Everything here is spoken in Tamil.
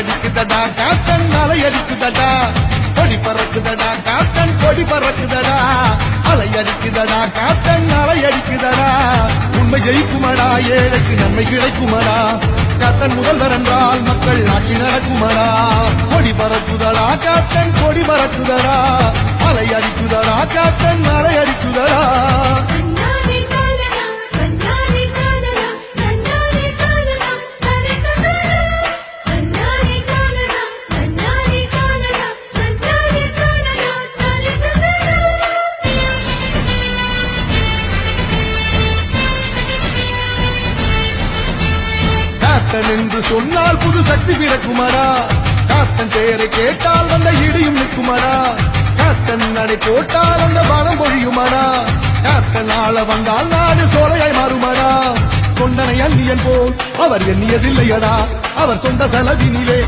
அடிக்குதடா காத்தன் அலை அடிக்குதடா. கொடி பறக்குதடா காத்தன் கொடி பறக்குதடா. அலை அடிக்குதடா கேப்டன் அலை அடிக்குதடா. உண்மை ஜெயிக்குமடா ஏழைக்கு நன்மை கிடைக்குமடா. காத்தன் முதல்வர் என்றால் மக்கள் ஆட்சி நடக்குமடா. கொடி பறக்குதடா காத்தன் கொடி பறக்குதடா. அலை அடிக்குதடா கேப்டன் காட்டன் என்று சொன்னால் புது சக்தி பிறக்குமடா. காட்டன் பெயரை கேட்டால் வந்த இடியும் நிற்குமடா. காட்டன் நடை போட்டால் அந்த பலம் பொழியுமடா. காட்டன் ஆள வந்தால் நாடு சோலையாய் மாறுமடா. கொண்டனை அந்நியன் போல் அவர் எண்ணியதில்லையடா. அவர் சொந்த செலவினிலே